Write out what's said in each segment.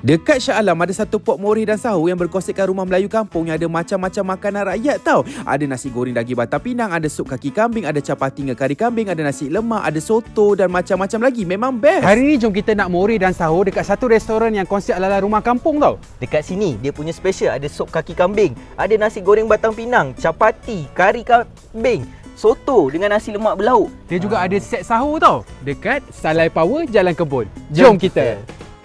Dekat Shah Alam ada satu pok moreh dan sahur yang berkonsepkan rumah Melayu kampung yang ada macam-macam makanan rakyat tau. Ada nasi goreng daging batang pinang, ada sup kaki kambing, ada capati dengan kari kambing, ada nasi lemak, ada soto dan macam-macam lagi. Memang best. Hari ni jom kita nak moreh dan sahur dekat satu restoran yang konsep ala-ala rumah kampung tau. Dekat sini dia punya special ada sup kaki kambing, ada nasi goreng batang pinang, capati, kari kambing, soto dengan nasi lemak berlauk. Dia juga ada set sahur tau. Dekat Salai Power Jalan Kebun. Jom, kita.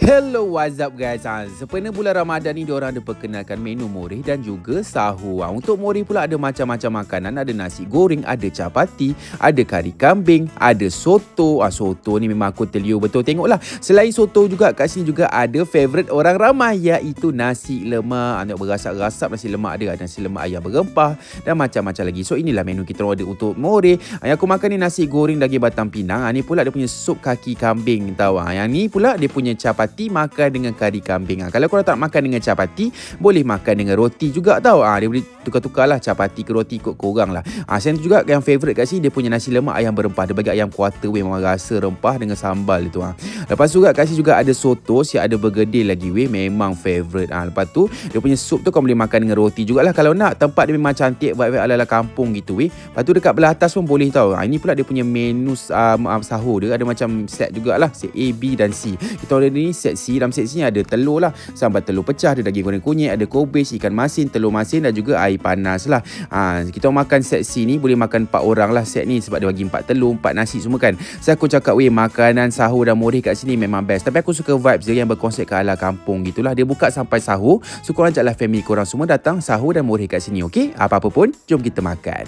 Hello, what's up guys? Ha, sempena bulan Ramadan ni diorang ada perkenalkan menu moreh dan juga sahur. Ha, untuk moreh pula ada macam-macam makanan. Ada nasi goreng, ada capati, ada kari kambing, ada soto. Ha, soto ni memang aku tell you betul. Tengoklah. Selain soto juga kat sini juga ada favourite orang ramai iaitu nasi lemak. Ha, tengok berasap-rasap nasi lemak dia. Ada nasi lemak ayam berempah dan macam-macam lagi. So inilah menu kita order untuk moreh. Ha, yang aku makan ni nasi goreng daging batang pinang. Ha, ni pula dia punya sup kaki kambing tau. Ha, yang ni pula dia punya capati capati makan dengan kari kambing. Ha, kalau korang tak makan dengan capati, boleh makan dengan roti juga tau. Ha, dia boleh tukar-tukar lah capati ke roti ikut korang lah. Ha, saya juga yang favourite kat sini, dia punya nasi lemak ayam berempah. Dia bagi ayam kuarter weh, memang rasa rempah dengan sambal itu. Ha. Lepas tu juga kat sini juga ada soto, si ada bergedil lagi weh, memang favourite. Ha, lepas tu, dia punya sup tu kau boleh makan dengan roti jugalah. Kalau nak, tempat dia memang cantik, vibe ala-ala kampung gitu weh. Lepas tu dekat belah atas pun boleh tau. Ha, ini pula dia punya menu um, sahur dia, ada macam set jugalah, set A, B dan C. Kita order ni C. Dalam ni ada telur lah. Sambal telur pecah ada daging goreng kunyit ada kobis ikan masin telur masin dan juga air panas lah. Ha, kita makan C ni boleh makan 4 orang lah set ni sebab dia bagi 4 telur 4 nasi semua kan. Saya aku cakap weh makanan sahur dan moreh kat sini memang best. Tapi aku suka vibes dia yang berkonsep ke ala kampung gitulah dia buka sampai sahur. So korang ajaklah family korang semua datang sahur dan moreh kat sini ok apa-apa pun jom kita makan